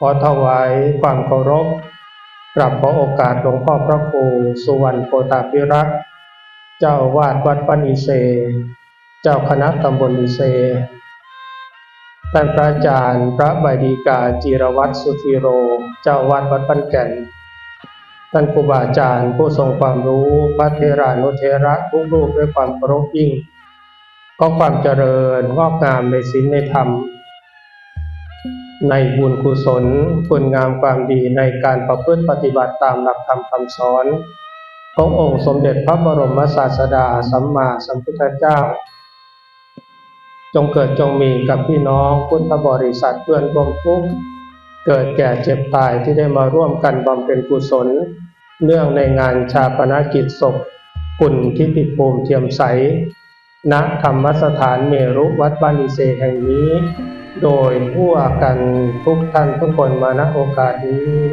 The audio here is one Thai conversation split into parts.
ขอถวายความเคารพกราบขอโอกาสหลวงพ่อพระครูสุวรรณโพธาภิรักษ์เจ้าวาดวัดปณิเซ เจ้าคณะตำบลอิเซท่านพระอาจารย์พระบดีกาจิรวัตรสุธีโร เจ้าอาวาดวัดปันแก่น ท่านครูบาอาจารย์ผู้ทรงความรู้พระเทรานุเทระทุกรูปด้วยความเคารพยิ่ง ก็ความเจริญงอกงามในศีลในธรรม ในบุญกุศลคุณงามความดีในการประพฤติปฏิบัติตามหลักธรรมคำสอนขององค์สมเด็จพระบรมศาสดาสัมมาสัมพุทธเจ้า จงเกิดจงมีกับพี่น้องพุทธบริษัทเพื่อนร่วมทุกข์เกิดแก่เจ็บตายที่ได้มาร่วมกันบำเพ็ญกุศล เนื่องในงานชาปนกิจศพคุณทิติภูมิเทียมใส ณธรรมสถานเมรุวัดบานิเซแห่งนี้ โดยทั่วกันทุกท่านทุกคนมาณโอกาสนี้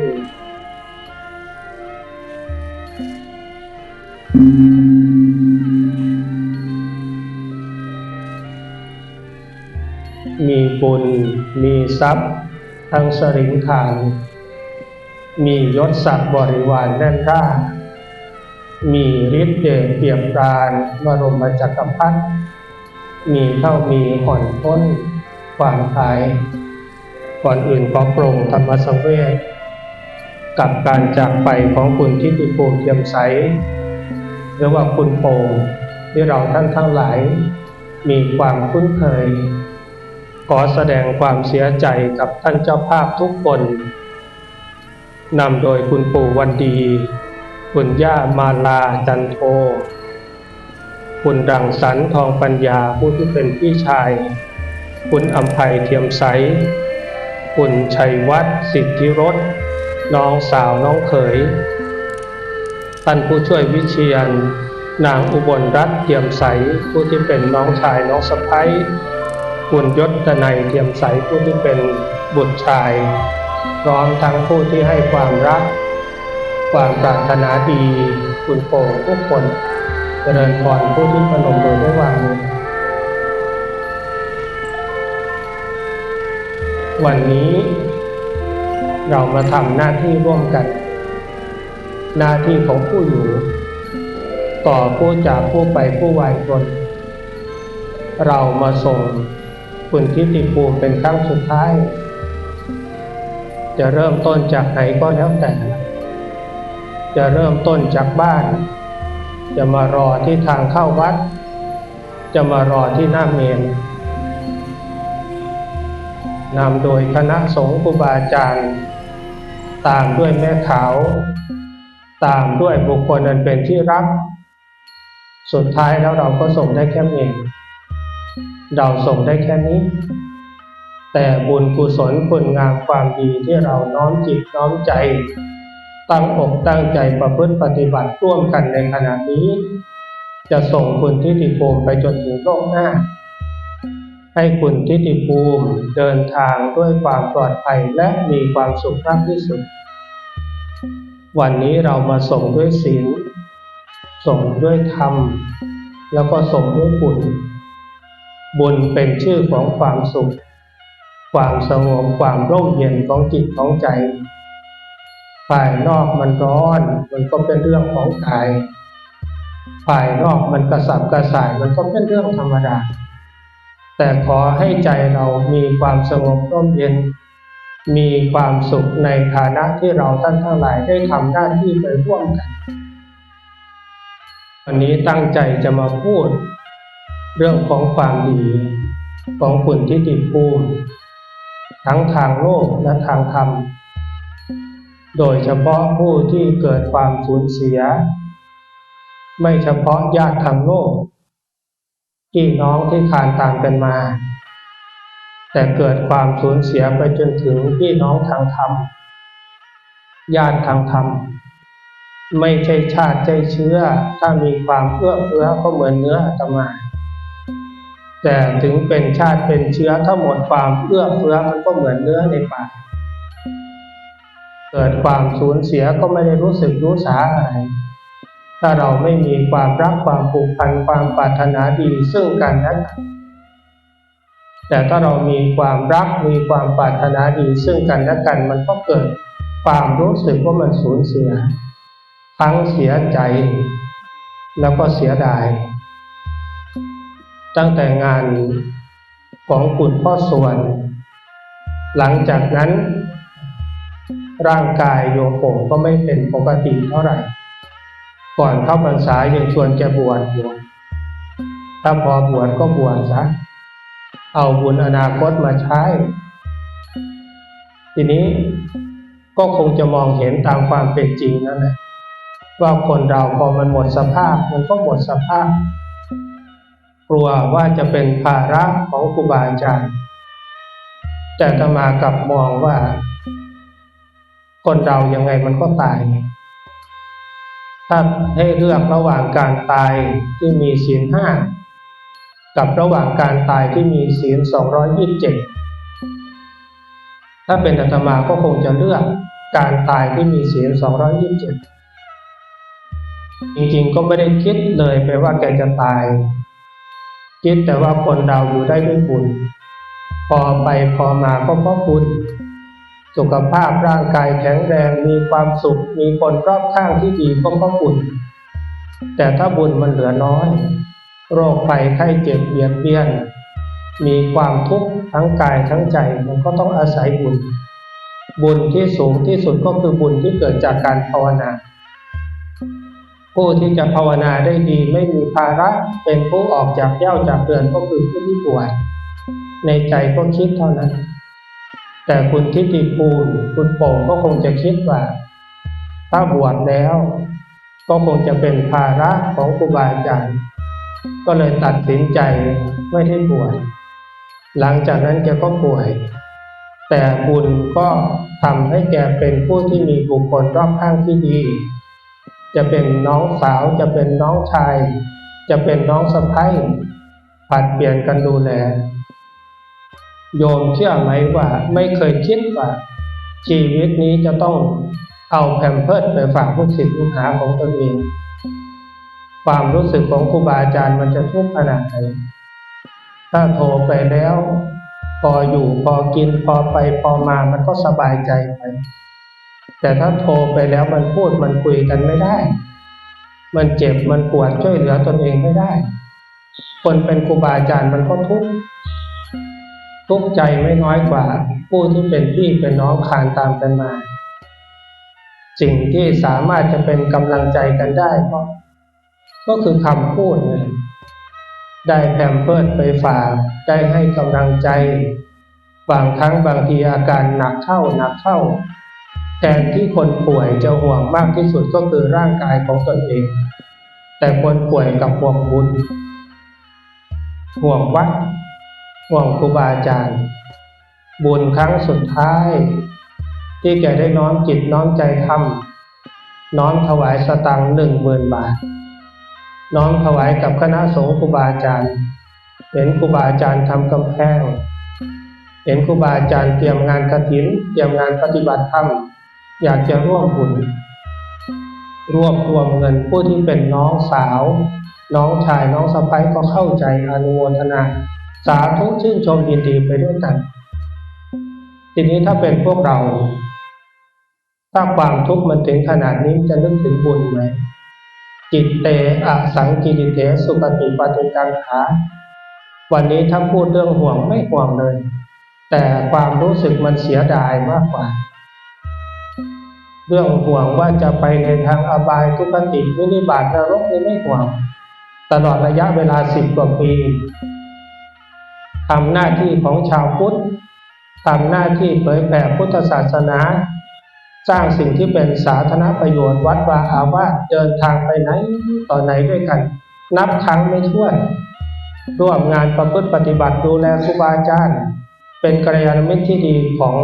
มีบุญ มีทรัพย์ ทั้งสริงทาน มียศศักดิ์บริวารแน่นร่ามีฤทธิ์เดชเปียบปรานบรมจักรพรรดิมีเท่ามีห่อนพ้น วามภาย ก่อนอื่นขอปรงธรรมสังเวชกับการจากไปของคุณทิติภูมิเทียมใสหรือว่าคุณโป่งที่เราท่านทั้งหลาย มีความคุ้นเคย ขอแสดงความเสียใจกับท่านเจ้าภาพทุกคนนำโดยคุณปู่วันดี คุณย่ามาลาจันโท คุณรังสรรทองปัญญาผู้ที่เป็นพี่ชาย คุณอัมภัยเทียมใสคุณชัยวัฒน์สิทธิรสน้องสาวน้องเขย ท่านผู้ช่วยวิเชียน นางอุบลรัตน์เทียมใส ผู้ที่เป็นน้องชายน้องสะพ้ยคุณยศตนัยเทียมใสผู้ที่เป็นบุตรชาย พร้อมทั้งผู้ที่ให้ความรัก ความปรารถนาดี คุณโปงทุกคน เจริญพรผู้ที่พนมมือด้วยวางมือ วันนี้เรามาทำหน้าที่ร่วมกัน หน้าที่ของผู้อยู่ ต่อผู้จากผู้ไปผู้วายคนเรามาส่งคุณทิติภูมิเป็นครั้งสุดท้าย จะเริ่มต้นจากไหนก็แล้วแต่ จะเริ่มต้นจากบ้าน จะมารอที่ทางเข้าวัด จะมารอที่หน้าเมน นำโดยคณะสงฆ์ครูบาอาจารย์ ตามด้วยแม่ขาว ตามด้วยบุคคลอันเป็นที่รัก สุดท้ายแล้วเราก็ส่งได้แค่เมนเราส่งได้แค่นี้ แต่บุญกุศลคุณงามความดีที่เราน้อมจิตน้อมใจ ตั้งอกตั้งใจประพฤติปฏิบัติร่วมกันในขณะนี้ จะส่งคุณทิติภูมิไปจนถึงโลกหน้า ให้คุณทิติภูมิเดินทางด้วยความปลอดภัยและมีความสุขมากที่สุด วันนี้เรามาส่งด้วยศีลส่งด้วยธรรม แล้วก็ส่งด้วยบุญ บุญเป็นชื่อของความสุข ความสงบความร่มเย็นของจิตของใจภายนอกมันร้อนมันก็เป็นเรื่องของกายภายนอกมันกระสับกระส่ายมันก็เป็นเรื่องธรรมดา แต่ขอให้ใจเรามีความสงบร่มเย็น มีความสุขในฐานะที่เราท่านทั้งหลายได้ทำหน้าที่ไปร่วมกัน วันนี้ตั้งใจจะมาพูด เรื่องของความดีของคุณทิติภูมิทั้งทางโลกและทางธรรม โดยเฉพาะผู้ที่เกิดความสูญเสีย ไม่เฉพาะญาติทางโลก พี่น้องที่คานตามกันมา แต่เกิดความสูญเสียไปจนถึงพี่น้องทางธรรมญาติทางธรรม ไม่ใช่ชาติใจเชื้อ ถ้ามีความเอื้อเฟื้อก็เหมือนเนื้ออาตมา แต่ถึงเป็นชาติเป็นเชื้อถ้าหมดความเอื้อเฟื้อมันก็เหมือนเนื้อในป่าเกิดความสูญเสียก็ไม่ได้รู้สึกรู้สาอะไร ถ้าเราไม่มีความรักความผูกพันความปรารถนาดีซึ่งกันและกันแต่ถ้าเรามีความรักมีความปรารถนาดีซึ่งกันและกันมันก็เกิดความรู้สึกว่ามันสูญเสีย ทั้งเสียใจ แล้วก็เสียดาย ตั้งแต่งานของคุณพ่อส่วน หลังจากนั้น ร่างกายโยโกก็ไม่เป็นปกติเท่าไหร่ ก่อนเข้าพรรษายังชวนแกบวชอยู่ถ้าพอบวชก็บวชซะ เอาบุญอนาคตมาใช้ ทีนี้ก็คงจะมองเห็นตามความเป็นจริงนั่นแหละว่าคนเราพอมันหมดสภาพ มันก็หมดสภาพ กลัวว่าจะเป็นภาระของครูบาอาจารย์แต่ตมากลับมองว่า คนเรายังไงมันก็ตาย ถ้าให้เลือกระหว่างการตายที่มีศีลห้ากับระหว่างการตายที่มีศีลสองร้อยยี่สิบเจ็ดถ้าเป็นอาตมาก็คงจะเลือกการตายที่มีศีลสองร้อยยี่สิบเจ็ดจริงๆก็ไม่ได้คิดเลยไปว่าแกจะตาย คิดแต่ว่าคนเราอยู่ได้ด้วยบุญ พอไปพอมาก็เพราะบุญ สุขภาพร่างกายแข็งแรงมีความสุข มีคนรอบข้างที่ดีก็เพราะบุญ แต่ถ้าบุญมันเหลือน้อย โรคภัยไข้เจ็บเบียดเบียน มีความทุกข์ทั้งกายทั้งใจมันก็ต้องอาศัยบุญ บุญที่สูงที่สุดก็คือบุญที่เกิดจากการภาวนา ผู้ที่จะภาวนาได้ดีไม่มีภาระเป็นผู้ออกจากเย้าจากเรือนก็คือผู้ที่บวชในใจก็คิดเท่านั้น แต่คุณทิติภูลคุณโป่งก็คงจะคิดว่า ถ้าบวชแล้ว ก็คงจะเป็นภาระของครูบาอาจารย์ก็เลยตัดสินใจไม่ได้บวชหลังจากนั้นแกก็ป่วย แต่บุญก็ทำให้แกเป็นผู้ที่มีบุคคลรอบข้างที่ดี จะเป็นน้องสาวจะเป็นน้องชาย จะเป็นน้องสะใภ้ผัดเปลี่ยนกันดูแล โยมเชื่อไหมว่าไม่เคยคิดว่า ชีวิตนี้จะต้องเอาแผ่มเพิดไปฝากลูกศิษย์ลูกหาของตนเอง ความรู้สึกของครูบาอาจารย์มันจะทุกข์ขนาดไหนถ้าโทรไปแล้ว พออยู่พอกินพอไปพอมามันก็สบายใจไปแต่ถ้าโทรไปแล้วมันพูดมันคุยกันไม่ได้ มันเจ็บมันปวดช่วยเหลือตนเองไม่ได้ คนเป็นครูบาอาจารย์มันก็ทุกข์ ทุกข์ใจไม่น้อยกว่า ผู้ที่เป็นพี่เป็นน้องคานตามกันมา สิ่งที่สามารถจะเป็นกำลังใจกันได้ก็ก็คือคำพูดนี่ได้แพมเพิดไปฝากได้ให้กำลังใจ บางครั้งบางทีอาการหนักเข้าหนักเข้าแทนที่คนป่วยจะห่วงมากที่สุดก็คือร่างกายของตนเอง แต่คนป่วยกับห่วงบุญห่วงวัด ห่วงครูบาอาจารย์ บุญครั้งสุดท้าย ที่แกได้น้อมจิตน้อมใจทำน้อมถวายสตังค์หนึ่งหมื่นบาท น้อมถวายกับคณะสงฆ์ครูบาอาจารย์ เห็นครูบาอาจารย์ทำกำแพง เห็นครูบาอาจารย์เตรียมงานกฐิน เตรียมงานปฏิบัติธรรมอยากจะร่วมบุญรวบรวมเงินผู้ที่เป็นน้องสาว น้องชายน้องสะใภ้ก็เข้าใจอนุโมทนา สาธุชื่นชมยินดีไปด้วยกัน ทีนี้ถ้าเป็นพวกเรา ถ้าความทุกข์มันถึงขนาดนี้จะนึกถึงบุญไหมจิตเตอสังกิริเตสุปฏิปฏิกังขาวันนี้ถ้าพูดเรื่องห่วงไม่ห่วงเลย แต่ความรู้สึกมันเสียดายมากกว่า เรื่องห่วงว่าจะไปในทางอบายทุกขติวินิบาตนรกนี่ไม่ห่วง ตลอดระยะเวลาสิบกว่าปี ทำหน้าที่ของชาวพุทธทำหน้าที่เผยแผ่พุทธศาสนา สร้างสิ่งที่เป็นสาธารณประโยชน์วัดวาอาวาสเดินทางไปไหนต่อไหนด้วยกัน นับครั้งไม่ถ้วนร่วมงานประพฤติปฏิบัติดูแลครูบาอาจารย์ เป็นกัลยาณมิตรที่ดีของ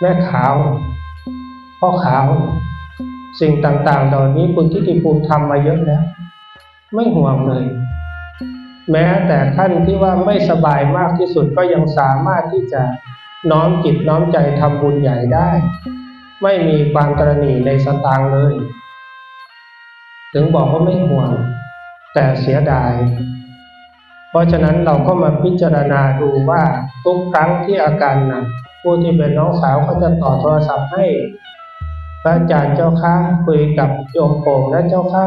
แม่ขาวพ่อขาว สิ่งต่างๆเหล่านี้คุณทิติภูมิทำมาเยอะแล้ว ไม่ห่วงเลย แม้แต่ท่านที่ว่าไม่สบายมากที่สุดก็ยังสามารถที่จะน้อมจิตน้อมใจทำบุญใหญ่ได้ ไม่มีความกรณีในสตางค์เลย ถึงบอกว่าไม่ห่วง แต่เสียดาย เพราะฉะนั้นเราก็มาพิจารณาดูว่าทุกครั้งที่อาการหนักผู้ที่เป็นน้องสาวก็จะต่อโทรศัพท์ให้พระอาจารย์เจ้าค่ะคุยกับโยมโป่งนะเจ้าค่ะ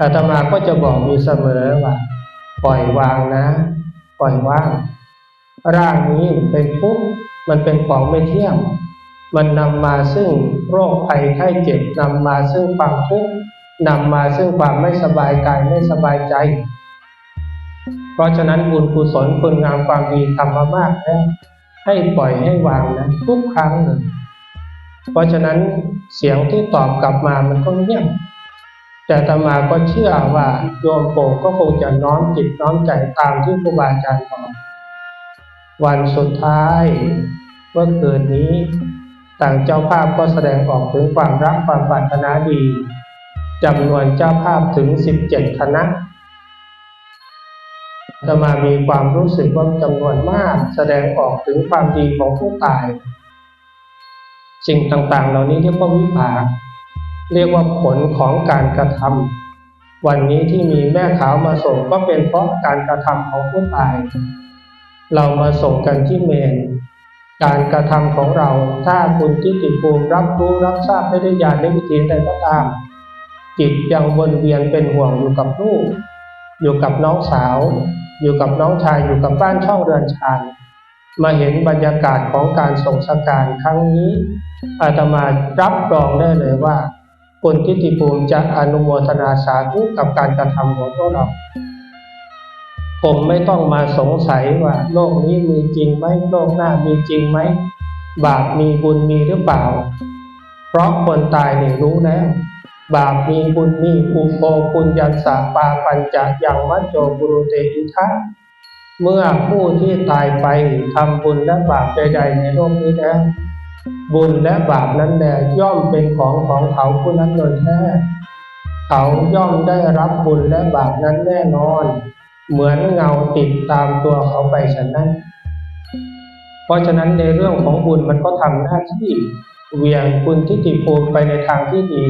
อาตมาก็จะบอกอยู่เสมอว่า ปล่อยวางนะ ปล่อยวางร่างนี้เป็นทุกข์มันเป็นของไม่เที่ยง มันนำมาซึ่งโรคภัยไข้เจ็บนำมาซึ่งความทุกข์นำมาซึ่งความไม่สบายกายไม่สบายใจ เพราะฉะนั้นบุญกุศลคุณงามความดีทำมามากแล้วให้ปล่อยให้วางนะทุกครั้งเลยเพราะฉะนั้นเสียงที่ตอบกลับมามันก็เงียบ แต่อาตมาก็เชื่อว่าโยมโปก็คงจะน้อมจิตน้อมใจตามที่ครูบาอาจารย์บอกวันสุดท้ายเมื่อคืนนี้ ต่างเจ้าภาพก็แสดงออกถึงความรักความปรารถนาดีจำนวนเจ้าภาพถึงสิบเจ็ดคณะจะมามีความรู้สึกว่าจำนวนมากแสดงออกถึงความดีของผู้ตาย สิ่งต่างๆ เหล่านี้เรียกว่าวิภาค เรียกว่าผลของการกระทำวันนี้ที่มีแม่ขาวมาส่งก็เป็นเพราะการกระทำของผู้ตาย เรามาส่งกันที่เมน การกระทำของเราถ้าคุณทิฏฐิภูมิรับรู้รับทราบไม่ได้ยานในวิธีใดก็ตาม จิตยังวนเวียนเป็นห่วงอยู่กับลูกอยู่กับน้องสาว อยู่กับน้องชายอยู่กับบ้านช่องเรือนชานมาเห็นบรรยากาศของการส่งสการครั้งนี้อาตมารับรองได้เลยว่า คุณทิฏฐิภูมิจะอนุโมทนาสาธุกับการกระทำของพวกเรา ผมไม่ต้องมาสงสัยว่าโลกนี้มีจริงไหมโลกหน้ามีจริงไหม บาปมีบุญมีหรือเปล่า เพราะคนตายเนี่ยรู้แล้ว บาปมีบุญมีอุโปปุญญัสสะปาปัญจะยังมัจโจบุรุเตอิทะเมื่อผู้ที่ตายไปทำบุญและบาปใดๆในโลกนี้แล้ว บุญและบาปนั้นแลย่อมเป็นของของเขาผู้นั้นโดยแท้เขาย่อมได้รับบุญและบาปนั้นแน่นอน เหมือนเงาติดตามตัวเขาไปฉะนั้น เพราะฉะนั้นในเรื่องของบุญมันก็ทำหน้าที่เวียงคุณทิฏฐิภูมิไปในทางที่ดี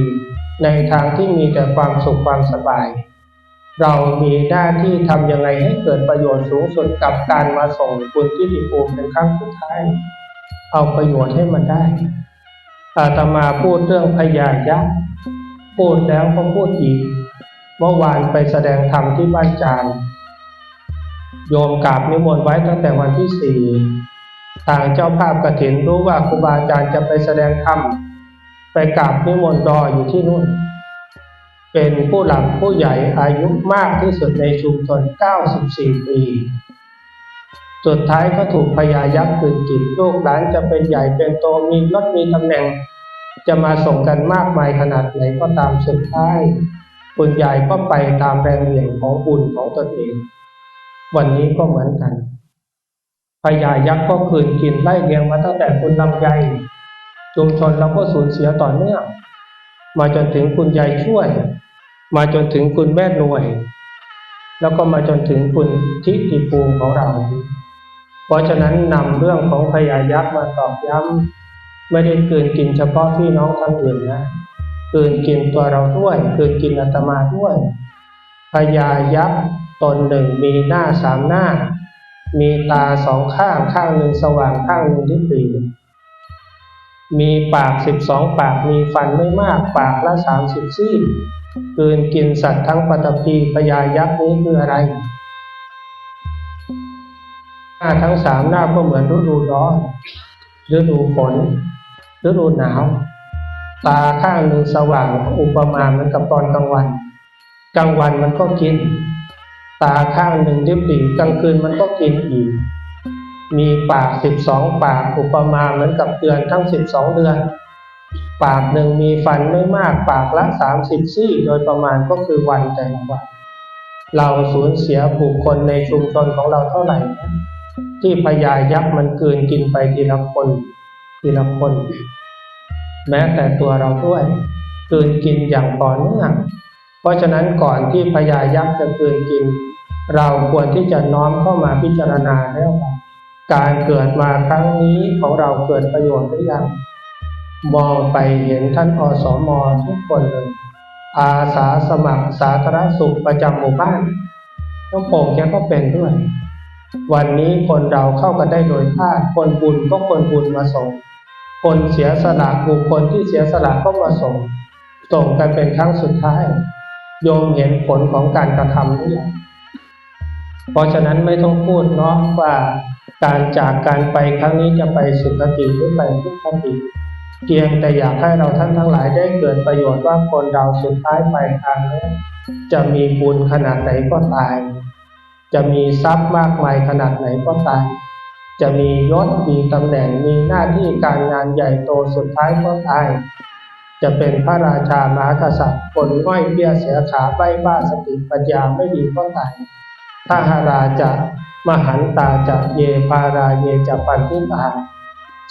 ในทางที่มีแต่ความสุขความสบาย เรามีหน้าที่ทำยังไงให้เกิดประโยชน์สูงสุดกับการมาส่งคุณทิฏฐิภูมิเป็นครั้งสุดท้าย เอาประโยชน์ให้มันได้ อาตมาพูดเรื่องพยายักษ์พูดแล้วก็พูดอีก เมื่อวานไปแสดงธรรมที่บ้านจานโยมกราบนิมนต์ไว้ตั้งแต่วันที่สี่ทางเจ้าภาพกระถินรู้ว่าครูบาอาจารย์จะไปแสดงธรรมไปกราบนิมนต์รออยู่ที่นู่น เป็นผู้หลักผู้ใหญ่อายุมากที่สุดในชุมชน 94 ปี สุดท้ายก็ถูกพญายักษ์คืนจิตลูกหลานจะเป็นใหญ่เป็นโตมียศมีตำแหน่ง จะมาส่งกันมากมายขนาดไหนก็ตามสุดท้ายคุณยายก็ไปตามแรงเหวี่ยงของบุญของตนเอง วันนี้ก็เหมือนกันพญายักษ์ก็คืนกินไล่เลียงมาตั้งแต่คุณลำไยชุมชนเราก็สูญเสียต่อเนื่องมาจนถึงคุณยายช่วย มาจนถึงคุณแม่หน่วย แล้วก็มาจนถึงคุณทิติภูมิของเรา เพราะฉะนั้นนำเรื่องของพญายักษ์มาตอกย้ำไม่ได้เกินกินเฉพาะพี่น้องท่านอื่นนะเกินกินตัวเราด้วยเกินกินอาตมาด้วยพญายักษ์ตนหนึ่งมีหน้าสามหน้า มีตาสองข้างข้างหนึ่งสว่างข้างหนึ่งที่ปีมีปากสิบสองปากมีฟันไม่มากปากละสามสิบซี่เกินกินสัตว์ทั้งปฐพีพญายักษ์นี้คืออะไราทั้งสามหน้าก็เหมือนฤดูร้อนฤดูฝนฤดูหนาว ตาข้างหนึ่งสว่างอุปมาเหมือนกับตอนกลางวัน กลางวันมันก็กิน ตาข้างหนึ่งริบหรี่กลางคืนมันก็กินอีก มีปากสิบสองปากอุปมาเหมือนกับเดือนทั้งสิบสองเดือน ปากหนึ่งมีฟันไม่มากปากละสามสิบซี่โดยประมาณก็คือวันแต่ละวันเราสูญเสียผู้คนในชุมชนของเราเท่าไหร่ ที่พญายักษ์มันเกินกินไปทีละคนทีละคน แม้แต่ตัวเราด้วยเกินกินอย่างต่อเนื่องเพราะฉะนั้นก่อนที่พญายักษ์จะเกินกิน เราควรที่จะน้อมเข้ามาพิจารณาแล้วการเกิดมาครั้งนี้ของเราเกิดประโยชน์หรือยังมองไปเห็นท่านอสมทุกคนเลย อาสาสมัครสาธารณสุขประจำหมู่บ้านน้องโป่งแกก็เป็นด้วย วันนี้คนเราเข้ากันได้โดยพลาดคนบุญก็คนบุญมาส่ง คนเสียสละบุคคลที่เสียสละก็มาส่ง ส่งกันเป็นครั้งสุดท้ายโยมเห็นผลของการกระทำหรือยังเพราะฉะนั้นไม่ต้องพูดเนาะว่าการจากการไปครั้งนี้จะไปสุคติหรือไปทุกขติเพียงแต่อยากให้เราท่านทั้งหลายได้เกิดประโยชน์ว่าคนเราสุดท้ายไปทางนี้จะมีบุญขนาดไหนก็ตาย จะมีทรัพย์มากมายขนาดไหนก็ตายจะมียศมีตำแหน่งมีหน้าที่การงานใหญ่โตสุดท้ายก็ตายจะเป็นพระราชามหากษัตริย์คนง่อยเบี้ยเสียขาใบ้บ้าสติปัญญาไม่ดีก็ตายถ้าหาราจะมหันตาจะเยพาราเยจะปันทิตา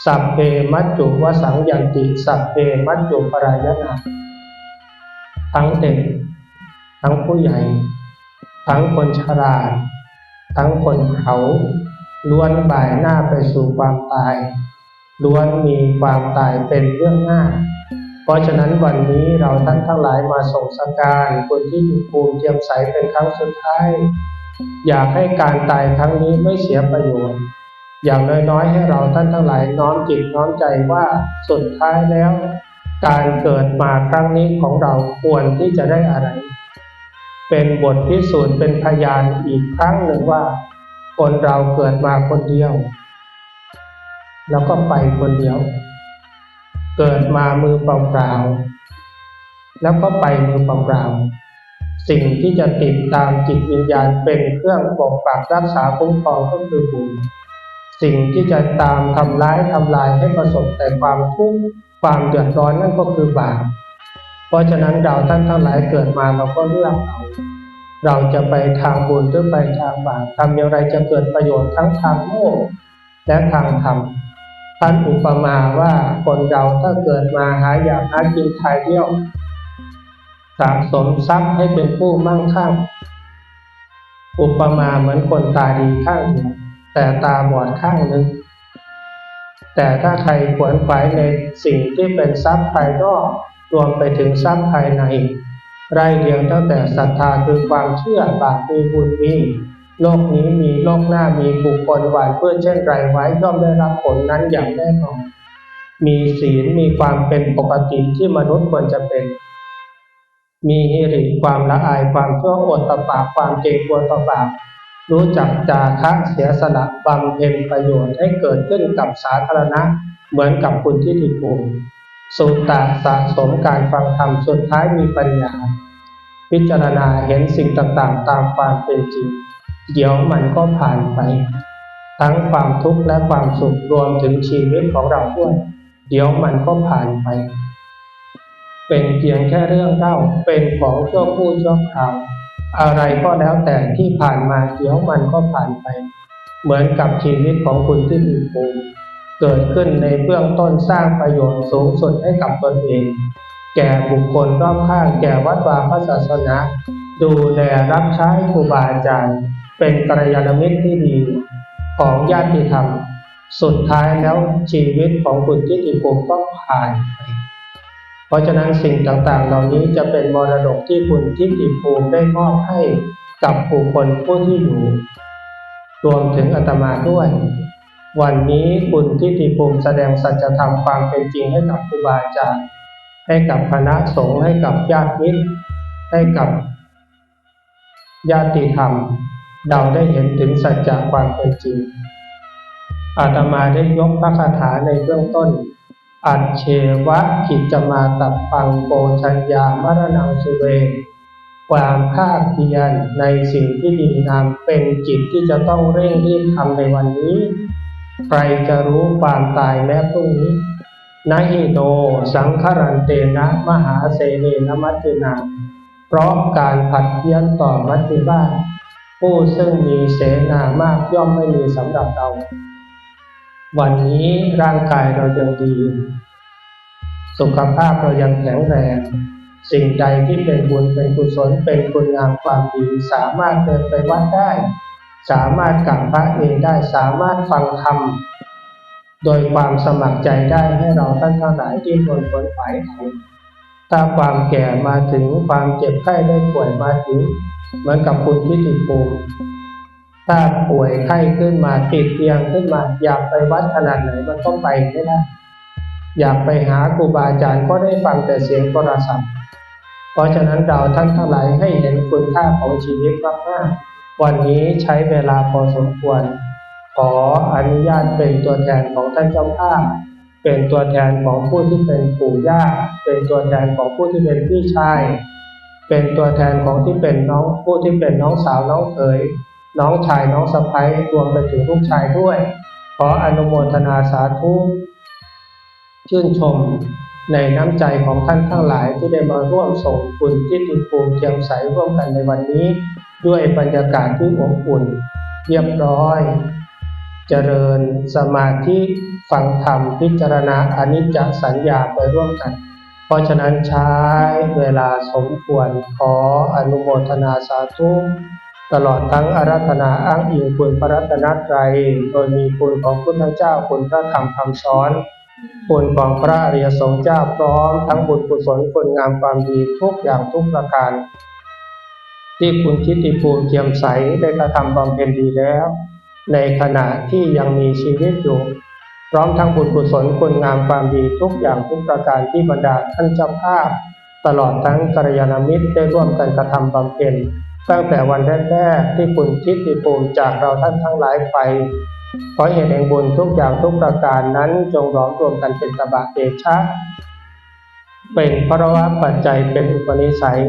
สัพเพมัจจุวสังยันติ สัพเพมัจจุปรายนาทั้งเด็กทั้งผู้ใหญ่ ทั้งคนชราทั้งคนเขาล้วนบ่ายหน้าไปสู่ความตาย ล้วนมีความตายเป็นเรื่องหน้า เพราะฉะนั้นวันนี้เราท่านทั้งหลายมาส่งสการคนที่อยู่ภูมิเจียมใสเป็นครั้งสุดท้าย อยากให้การตายครั้งนี้ไม่เสียประโยชน์ อย่างน้อยๆให้เราท่านทั้งหลายน้อมจิตน้อมใจว่าสุดท้ายแล้ว การเกิดมาครั้งนี้ของเราควรที่จะได้อะไร เป็นบทพิสูจน์เป็นพยานอีกครั้งหนึ่งว่า คนเราเกิดมาคนเดียว แล้วก็ไปคนเดียว เกิดมามือเปล่าๆแล้วก็ไปมือเปล่าๆสิ่งที่จะติดตามจิตวิญญาณเป็นเครื่องปกปักรักษาคุ้มครองก็คือบุญสิ่งที่จะตามทำร้ายทำลายให้ประสบแต่ความทุกข์ความเดือดร้อนนั่นก็คือบาป เพราะฉะนั้นเราท่านทั้งหลายเกิดมาเราก็เลือกเอาเราจะไปทางบุญหรือไปทางบาปทำอย่างไรจะเกิดประโยชน์ทั้งทางโลกและทางธรรมท่านอุปมาว่าคนเราถ้าเกิดมาหาอยากหากินทายเที่ยวสะสมทรัพย์ให้เป็นผู้มั่งคั่ง อุปมาเหมือนคนตาดีข้างหนึ่งแต่ตาบอดข้างหนึ่งแต่ถ้าใครขวนขวายในสิ่งที่เป็นทรัพย์ภายนอก รวมไปถึงทรัพย์ภายใน ไร่เรียงตั้งแต่ศรัทธาคือความเชื่อบาปมีบุญมีโลกนี้มีโลกหน้ามีบุคคลหวานเพื่อเช่นไรไว้ย่อมได้รับผลนั้นอย่างแน่นอนมีศีลมีความเป็นปกติที่มนุษย์ควรจะเป็น มีฮิริความละอายความชั่วอดตะปาความเกรงกลัวต่อบาปรู้จักจาคะเสียสละบำเพ็ญประโยชน์ให้เกิดขึ้นกับสาธารณะเหมือนกับคุณที่ติภูมิ สุตตะสะสมการฟังธรรมสุดท้ายมีปัญญา พิจารณาเห็นสิ่งต่างๆ ตามความเป็นจริง เดี๋ยวมันก็ผ่านไป ทั้งความทุกข์และความสุขรวมถึงชีวิตของเราด้วย เดี๋ยวมันก็ผ่านไป เป็นเพียงแค่เรื่องเล่าเป็นของชั่วคู่ชั่วคราวอะไรก็แล้วแต่ที่ผ่านมาเดี๋ยวมันก็ผ่านไป เหมือนกับชีวิตของคุณที่มีภูมิ เกิดขึ้นในเบื้องต้นสร้างประโยชน์สูงสุดให้กับตนเอง แก่บุคคลรอบข้างแก่วัดวาพระศาสนา ดูแลรับใช้ครูบาอาจารย์ เป็นกัลยาณมิตรที่ดีของญาติธรรม สุดท้ายแล้วชีวิตของคุณที่ติภูมิก็ผ่านไปเพราะฉะนั้นสิ่งต่างๆ เหล่านี้จะเป็นมรดกที่คุณทิฏฐิภูมิได้มอบให้กับผู้คนผู้ที่อยู่ รวมถึงอาตมาด้วย วันนี้คุณทิฏฐิภูมิแสดงสัจธรรมความเป็นจริงให้กับครูบาอาจารย์ให้กับคณะสงฆ์ให้กับญาติมิตร ให้กับญาติธรรม เราได้เห็นถึงสัจจะความเป็นจริง อาตมาได้ยกพระคาถาในเบื้องต้น อัจเชวะกิจมาตับปังโกชัญญามรณังสุเวความภาคเพียรในสิ่งที่ดีงามเป็นจิตที่จะต้องเร่งรีบทำในวันนี้ ใครจะรู้ความตายแม้พรุ่งนี้นาหิโนสังขรันเตนะมหาเสเนนมัจจุนา เพราะการผัดเพี้ยนต่อมัจจุราผู้ซึ่งมีเสนามากย่อมไม่มีสำหรับเรา วันนี้ร่างกายเรายังดี สุขภาพเรายังแข็งแรงสิ่งใดที่เป็นบุญเป็นกุศลเป็นคุณงามความดีสามารถเดินไปวัดได้ สามารถกราบพระเองได้สามารถฟังธรรมโดยความสมัครใจได้ให้เราท่านทั้งหลายที่ทนทนฝ่ายถ้าความแก่มาถึงความเจ็บไข้ได้ป่วยมาถึง เหมือนกับคุณทิติภูมิถ้าป่วยไข้ขึ้นมาติดเตียงขึ้นมา อยากไปวัดขนาดไหนมันก็ไปไม่ได้อยากไปหาครูบาอาจารย์ก็ได้ฟังแต่เสียงโทรศัพท์เพราะฉะนั้นเราท่านทั้งหลายให้เห็นคุณค่าของชีวิตมากๆ วันนี้ใช้เวลาพอสมควร ขออนุญาตเป็นตัวแทนของท่านเจ้าภาพ เป็นตัวแทนของผู้ที่เป็นปู่ย่า เป็นตัวแทนของผู้ที่เป็นพี่ชาย เป็นตัวแทนของที่เป็นน้องผู้ที่เป็นน้องสาวน้องเขย น้องชายน้องสะใภ้รวมไปถึงลูกชายด้วย ขออนุโมทนาสาธุชื่นชมในน้ำใจของท่านทั้งหลายที่ได้มาร่วมส่งคุณทิติภูมิเทียมใสร่วมกันในวันนี้ ด้วยบรรยากาศที่อบอุ่นเรียบร้อย เจริญสมาธิฟังธรรมพิจารณาอนิจจสัญญาไปร่วมกัน เพราะฉะนั้นใช้เวลาสมควรขออนุโมทนาสาธุตลอดทั้งอารัธนาอ้างอิงคุณพระรัตนตรัยโดยมีคุณของพุทธเจ้าคุณพระธรรมคำสอนคุณของพระอริยสงฆ์เจ้าพร้อมทั้งบุญกุศลคุณงามความดีทุกอย่างทุกประการ ที่คุณทิติภูมิเทียมใสได้กระทำบำเพ็ญดีแล้ว ในขณะที่ยังมีชีวิตอยู่ พร้อมทั้งบุญกุศลคุณงามความดีทุกอย่างทุกประการที่บรรดาท่านเจ้าภาพ ตลอดทั้งกัลยาณมิตรได้ร่วมกันกระทำบำเพ็ญตั้งแต่วันแรกๆที่คุณทิติภูมิจากเราท่านทั้งหลายไปขอเหตุแห่งบุญทุกอย่างทุกประการนั้นจงหลอมรวมกันเป็นตบะเดชะเป็นพระวะปัจจัยเป็นอุปนิสัย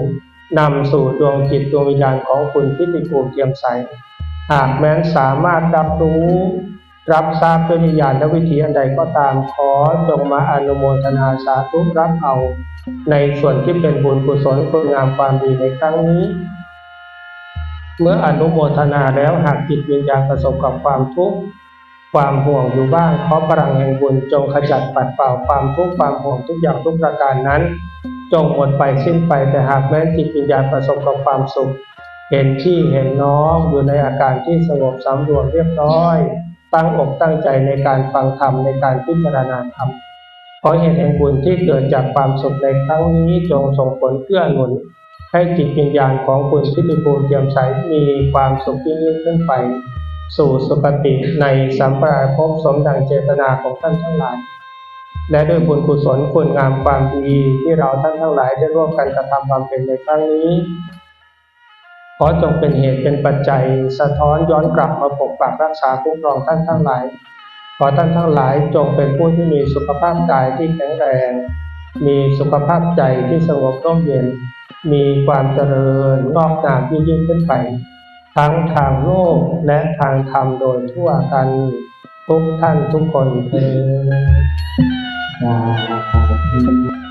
นำสู่ดวงจิตดวงวิญญาณของคุณทิติภูมิเทียมใส หากแม้นสามารถรับรู้ รับทราบด้วยวิญญาณและวิธีอันใดก็ตามขอจงมาอนุโมทนาสาธุรับเอา ในส่วนที่เป็นบุญกุศลคุณงามความดีในครั้งนี้ เมื่ออนุโมทนาแล้วหากจิตวิญญาณประสบกับความทุกข์ความห่วงอยู่บ้างขอพลังแห่งบุญจงขจัดปัดเป่าความทุกข์ความห่วงทุกอย่างทุกประการนั้น จงหมดไปสิ้นไปแต่หากแม้จิตวิญญาณประสบกับความสุข เห็นพี่เห็นน้องอยู่ในอาการที่สงบสำรวมเรียบร้อย ตั้งอกตั้งใจในการฟังธรรมในการพิจารณาธรรมขอเหตุแห่งบุญที่เกิดจากความสุขในครั้งนี้จงส่งผลเกื้อหนุน ให้จิตวิญญาณของคุณทิติภูมิเทียมใสมีความสุขยิ่งยิ่งขึ้นไป สู่สุคติในสัมปรายภพสมดังเจตนาของท่านทั้งหลาย และด้วยบุญกุศลคุณงามความดีที่เราท่านทั้งหลายได้ร่วมกันกระทำความเป็นในครั้งนี้ ขอจงเป็นเหตุเป็นปัจจัย สะท้อนย้อนกลับมาปกปักรักษาคุ้มครองท่านทั้งหลาย ขอท่านทั้งหลายจงเป็นผู้ที่มีสุขภาพกายที่แข็งแรง มีสุขภาพใจที่สงบร่มเย็น มีความเจริญงอกงามยิ่งยิ่งขึ้นไป ทั้งทางโลกและทางธรรมโดยทั่วกันทุกท่านทุกคนเอญ 哇好